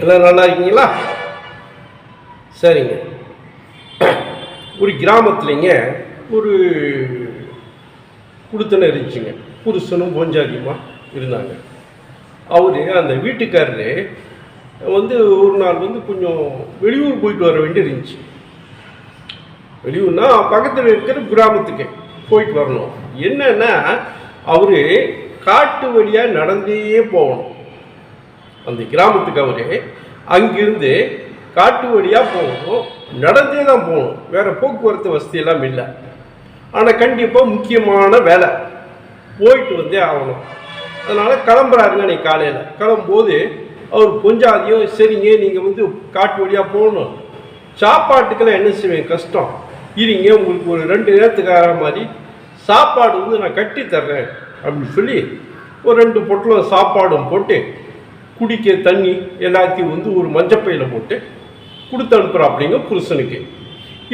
எல்லாம் நல்லா இருக்கீங்களா? சரிங்க. ஒரு கிராமத்துலேங்க ஒரு குடுத்தனை இருந்துச்சுங்க. புருஷனும் பொஞ்சாதியுமா இருந்தாங்க. அவர் அந்த வீட்டுக்காரரு வந்து ஒரு நாள் வந்து கொஞ்சம் வெளியூர் போயிட்டு வர வேண்டி இருந்துச்சு. வெளியூர்னா பக்கத்தில் இருக்கிற கிராமத்துக்கு போயிட்டு வரணும். என்னன்னா அவர் காட்டு வழியாக நடந்தே போகணும். அந்த கிராமத்துக்கு அவர் அங்கிருந்து காட்டு வழியாக போகணும் நடந்தே தான் போகணும். வேறு போக்குவரத்து வசதியெல்லாம் இல்லை. ஆனால் கண்டிப்பாக முக்கியமான வேலை. போயிட்டு வந்தே ஆகணும். அதனால் கிளம்புறாருங்க அன்னைக்கு காலையில். கிளம்பும்போது அவர் கொஞ்சாதியும் சரிங்க நீங்கள் வந்து காட்டு வழியாக போகணும். சாப்பாட்டுக்கெல்லாம் என்ன செய்வேன்? கஷ்டம். இருங்க உங்களுக்கு ஒரு ரெண்டு நேரத்துக்கு மாதிரி சாப்பாடு வந்து நான் கட்டி தர்றேன் அப்படின்னு சொல்லி ஒரு ரெண்டு பொட்டலம் சாப்பாடும் போட்டு குடிக்க தண்ணி எல்லாத்தையும் வந்து ஒரு மஞ்சப்பையில் போட்டு கொடுத்து அனுப்புகிறாப்பிடிங்க புருஷனுக்கு.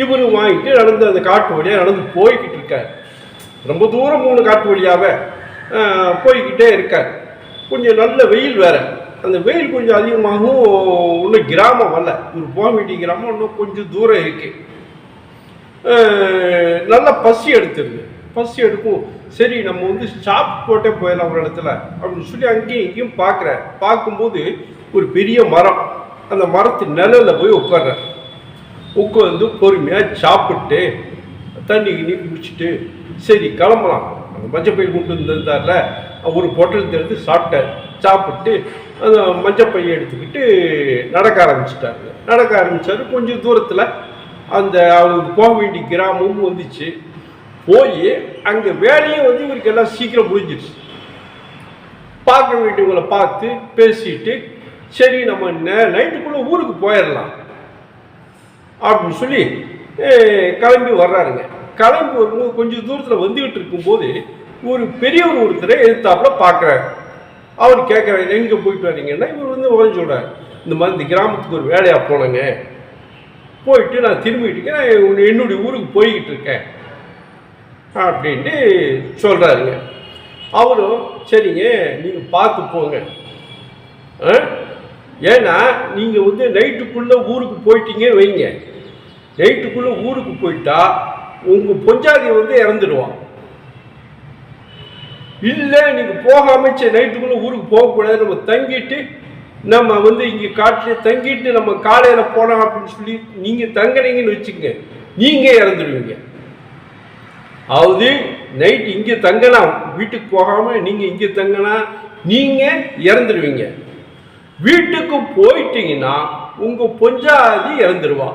இவரும் வாங்கிட்டு நடந்து அந்த காட்டு வழியாக நடந்து போய்கிட்டு இருக்கார். ரொம்ப தூரம் மூணு காட்டு வழியாகவே போய்கிட்டே இருக்கார். கொஞ்சம் நல்ல வெயில் வேற. அந்த வெயில் கொஞ்சம் அதிகமாகவும் இன்னும் கிராமம் வரல ஒரு போமிட்டி கிராமம் இன்னும் கொஞ்சம் தூரம் இருக்கு. நல்ல நல்லா பசி எடுத்துருது பசி எடுக்கும். சரி நம்ம வந்து ஸ்டாப் போட்டே போயிடலாம் ஒரு இடத்துல. அப்படின்னு சொல்லி அங்கேயும் இங்கேயும் பார்க்குறேன் பார்க்கும்போது ஒரு பெரிய மரம். அந்த மரத்து நிழல்ல போய் உட்கார்றேன் உட்காந்து பொறுமையாக சாப்பிட்டு தண்ணி கிண்ணி குடிச்சிட்டு சரி கிளம்பலாம். அந்த மஞ்சப்பை கொண்டு வந்திருந்தார்ல ஒரு பொட்டல் எடுத்து சாப்பிட்டார். சாப்பிட்டு அந்த மஞ்சப்பையை எடுத்துக்கிட்டு நடக்க ஆரம்பிச்சிட்டாரு. நடக்க ஆரம்பித்தார் கொஞ்சம் தூரத்தில் அந்த அவருக்கு போக வேண்டிய கிராமமும் வந்துச்சு. போய் அங்கே வேலையும் வந்து இவருக்கு எல்லாம் சீக்கிரம் முடிஞ்சிடுச்சு. பார்க்க வேண்டியவங்களை பார்த்து பேசிட்டு சரி நம்ம நைட்டுக்குள்ளே ஊருக்கு போயிடலாம். அப்படின்னு சொல்லி கிளம்பி வர்றாருங்க. கிளம்பி வரும்போது கொஞ்சம் தூரத்தில் வந்துகிட்டு இருக்கும்போது ஒரு பெரியவர் ஒருத்தரை எதிர்த்தாப்புல பார்க்குறாரு. அவர் கேட்குறாரு எங்கே போயிட்டு வரீங்கன்னா இவர் வந்து உதவி விடாரு இந்த மாதிரி இந்த கிராமத்துக்கு ஒரு வேலையாக போனேங்க. போயிட்டு நான் திரும்பிட்டு இருக்கேன். என்னுடைய ஊருக்கு போய்கிட்டு இருக்கேன். அப்படின்ட்டு சொல்கிறாருங்க அவரும் சரிங்க நீங்கள் பார்த்து போங்க. ஆ? ஏன்னா நீங்கள் வந்து நைட்டுக்குள்ளே ஊருக்கு போயிட்டீங்க வைங்க. நைட்டுக்குள்ளே ஊருக்கு போயிட்டா உங்கள் பொஞ்சாதி வந்து இறந்துடுவான் இல்லை நீங்கள் போகாமல் சரி நைட்டுக்குள்ளே ஊருக்கு போகக்கூடாது நம்ம தங்கிட்டு நம்ம வந்து இங்கே காட்டில் தங்கிட்டு நம்ம காலையில் போனோம் அப்படின்னு சொல்லி நீங்கள் தங்குறீங்கன்னு வச்சுக்கோங்க. நீங்கள் இறந்துடுவீங்க அதாவது நைட் இங்கே தங்கலாம் வீட்டுக்கு போகாமல் நீங்கள் இங்கே தங்கினா நீங்கள் இறந்துடுவீங்க வீட்டுக்கு போயிட்டீங்கன்னா உங்கள் பொஞ்சாதி இறந்துடுவா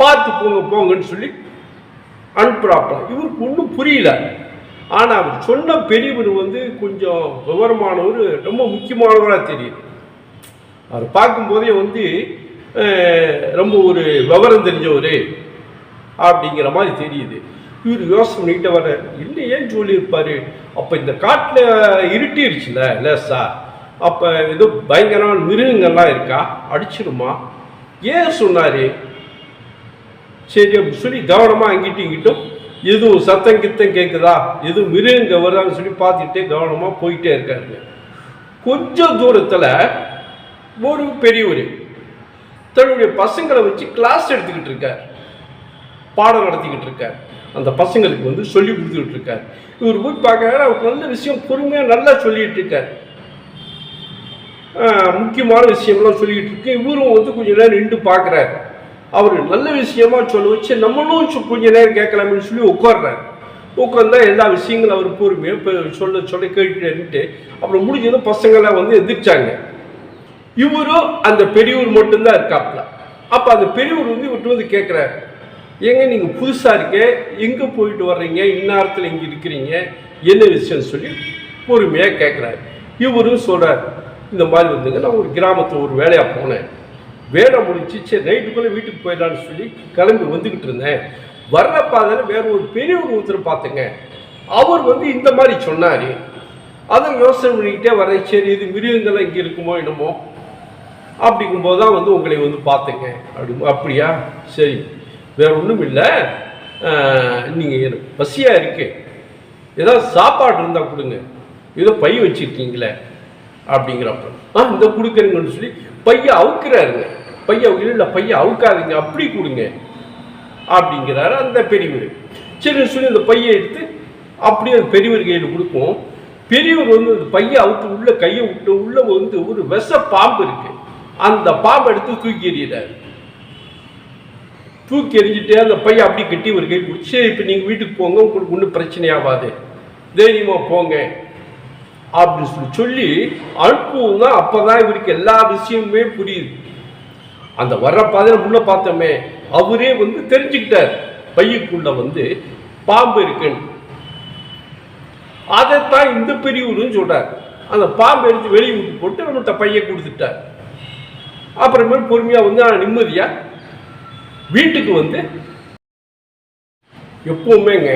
பார்த்து போங்க போங்கன்னு சொல்லி அனுப்புகிறாப்பலாம் இவருக்கு ஒன்றும் புரியல. ஆனால் அவர் சொன்ன பெரியவர் வந்து கொஞ்சம் விவரமானவர் ரொம்ப முக்கியமானவராக தெரியுது. அவர் பார்க்கும்போதே வந்து ரொம்ப ஒரு விவரம் தெரிஞ்சவர் அப்படிங்கிற மாதிரி தெரியுது. இவர் யோசனை பண்ணிக்கிட்ட வர இல்லை ஏன் சொல்லியிருப்பாரு? அப்போ இந்த காட்டில் இருட்டிருச்சுல லேசா? அப்போ ஏதோ பயங்கரமான மிருகங்கள்லாம் இருக்கா? அடிச்சிடுமா ஏன்? சொன்னார். சரி அப்படின்னு சொல்லி கவனமாக அங்கிட்டும் இங்கிட்டும் எதுவும் சத்தம் கித்தம் கேட்குதா எதுவும் மிருகங்க வருதான்னு சொல்லி பார்த்துக்கிட்டே கவனமாக போயிட்டே இருக்காருங்க. கொஞ்சம் தூரத்தில் ஒரு பெரியவர் தன்னுடைய பசங்களை வச்சு கிளாஸ் எடுத்துக்கிட்டு இருக்கார். பாடம் நடத்திக்கிட்டு இருக்கார். அந்த பசங்களுக்கு வந்து சொல்லி கொடுத்துக்கிட்டு இருக்கார் இவர் போய் பார்க்கறாரு அவர் நல்ல விஷயம் பொறுமையாக நல்லா சொல்லிட்டு இருக்கார் முக்கியமான விஷயம்லாம் சொல்லிக்கிட்டு இருக்கு இவரும் வந்து கொஞ்ச நேரம் நின்று பார்க்குறாரு. அவர் நல்ல விஷயமா சொல்ல வச்சு நம்மளும் கொஞ்ச நேரம் கேட்கலாம்னு சொல்லி உட்காடுறாரு உட்காந்தா எல்லா விஷயங்களும் அவர் பொறுமையாக இப்போ சொல்ல சொல்ல கேட்டுட்டு அப்புறம் முடிஞ்சதும் பசங்களாம் வந்து எதிர்ச்சாங்க இவரும் அந்த பெரியவர் மட்டும்தான் இருக்காப்ல. அப்போ அந்த பெரியவர் வந்து இவர்கிட்ட வந்து கேட்குறாரு. ஏங்க நீங்கள் புதுசாக இருக்கே எங்கே போயிட்டு வர்றீங்க இந்நேரத்தில் இங்கே இருக்கிறீங்க என்ன விஷயம்னு சொல்லி பொறுமையாக கேட்குறாரு இவரும் சொல்கிறார் இந்த மாதிரி வந்துங்க நான் ஒரு கிராமத்தில் ஒரு வேலையாக போனேன். வேலை முடிச்சு சரி நைட்டுக்குள்ளே வீட்டுக்கு போயிடலான்னு சொல்லி கிளம்பி வந்துக்கிட்டு இருந்தேன். வர்ற பாதையில் வேற ஒரு பெரியவர் ஒருத்தர் பார்த்துங்க. அவர் வந்து இந்த மாதிரி சொன்னார். அதை யோசனை பண்ணிக்கிட்டே வரேன் சரி இது மிருகங்கள்லாம் இங்கே இருக்குமோ என்னமோ அப்படிங்கும்போது தான் வந்து உங்களை வந்து பார்த்துங்க. அப்படி அப்படியா? சரி. வேற ஒன்றும் இல்லை. நீங்கள் எனக்கு பசியாக இருக்கு. ஏதாவது சாப்பாடு இருந்தால் கொடுங்க. ஏதோ பை வச்சுருக்கீங்களே அப்படிங்கிறப்ப. ஆ இந்த கொடுக்குறீங்கன்னு சொல்லி பையன் அவுக்கிறாருங்க. பையன் இல்லை பையன் அவுக்காதீங்க. அப்படி கொடுங்க. அப்படிங்கிறாரு அந்த பெரியவர். சரி சொல்லி அந்த பையை எடுத்து அப்படியே அந்த பெரியவர் கையில் கொடுப்போம். பெரியவர் வந்து அந்த பையை அவுத்து உள்ள கையை விட்டு உள்ள வந்து ஒரு விஷ பாம்பு இருக்கு. அந்த பாம்பை எடுத்து தூக்கி எறிகிறாரு தூக்கி எறிஞ்சிட்டு அந்த பையன் அப்படி கட்டி ஒரு கை குடிச்சு இப்போ நீங்கள் வீட்டுக்கு போங்க உங்களுக்கு ஒன்றும் பிரச்சனையாகாது தைரியமாக போங்க. அப்படின்னு சொல்லி சொல்லி அனுப்புவோம் தான் அப்போ தான் இவருக்கு எல்லா விஷயமுமே புரியுது. அந்த வர்ற பாதையில் முன்ன பார்த்தோமே அவரே வந்து தெரிஞ்சுக்கிட்டார். பையக்குள்ள வந்து பாம்பு இருக்குன்னு. அதைத்தான் இந்த பெரியவரும் சொல்றார். அந்த பாம்பு எடுத்து வெளியே விட்டு போட்டு நம்மகிட்ட பையன் கொடுத்துட்டார். அப்புறமேல் பொறுமையாக வந்து நான் நிம்மதியாக வீட்டுக்கு வந்து எப்பவுமேங்க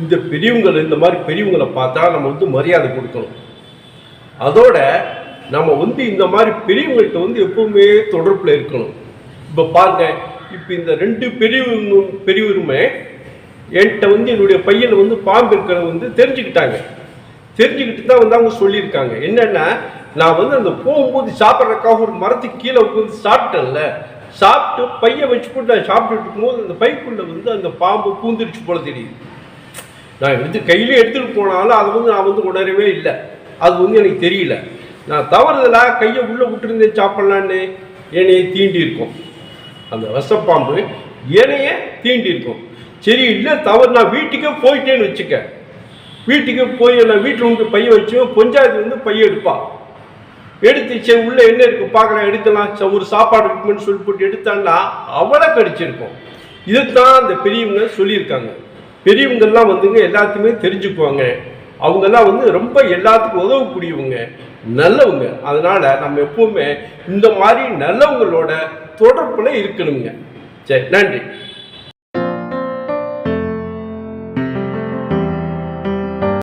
இந்த பெரியவங்களை இந்த மாதிரி பெரியவங்களை பார்த்தா நம்ம வந்து மரியாதை கொடுக்கணும். அதோட நம்ம வந்து இந்த மாதிரி பெரியவங்கள்ட்ட வந்து எப்பவுமே தொடர்பில் இருக்கணும். இப்போ பாருங்க இப்போ இந்த ரெண்டு பெரியவங்க பெரியவருமே என்கிட்ட வந்து என்னுடைய பையனை வந்து பாம்பு இருக்கிறத வந்து தெரிஞ்சுக்கிட்டாங்க. தெரிஞ்சுக்கிட்டு தான் வந்து அவங்க சொல்லியிருக்காங்க. என்னென்னா நான் வந்து அந்த போகும்போது சாப்பிட்றதுக்காக ஒரு மரத்துக்கு கீழே உட்காந்து சாப்பிட்டேன்ல சாப்பிட்டு பையை வச்சு போட்டு நான் சாப்பிட்டுட்டு இருக்கும்போது அந்த பைக்குள்ளே வந்து அந்த பாம்பு பூந்துருச்சு போல தெரியுது. நான் எடுத்து கையிலே எடுத்துகிட்டு போனாலும் அது வந்து நான் வந்து உணரவே இல்லை. அது வந்து எனக்கு தெரியல. நான் தவறுதலாக கையை உள்ளே விட்டுருந்தேன் சாப்பிட்லான்னு. என்னையை தீண்டி இருக்கும். அந்த விஷப்பாம்பு என்னைய தீண்டி இருக்கும். சரி இல்லை தவறு. நான் வீட்டுக்கே போயிட்டேன்னு வச்சுக்க. வீட்டுக்கு போய் நான் வீட்டில் உண்டு பையன் வச்சு பஞ்சாயத்து வந்து பையன் எடுப்பா. எடுத்து சரி உள்ள என்ன இருக்கு? பார்க்கலாம் எடுக்கலாம் ஒரு சாப்பாடு இருக்குன்னு சொல்லி போட்டு எடுத்தான்னா அவளை கடிச்சிருக்கும். இதுதான் அந்த பெரியவங்க சொல்லியிருக்காங்க. பெரியவங்கெல்லாம் வந்துங்க எல்லாத்தையுமே தெரிஞ்சுக்குவாங்க. அவங்கெல்லாம் வந்து ரொம்ப எல்லாத்துக்கும் உதவக்கூடியவங்க நல்லவங்க. அதனால நம்ம எப்பவுமே இந்த மாதிரி நல்லவங்களோட தொடர்புல இருக்கணுங்க. சரி நன்றி.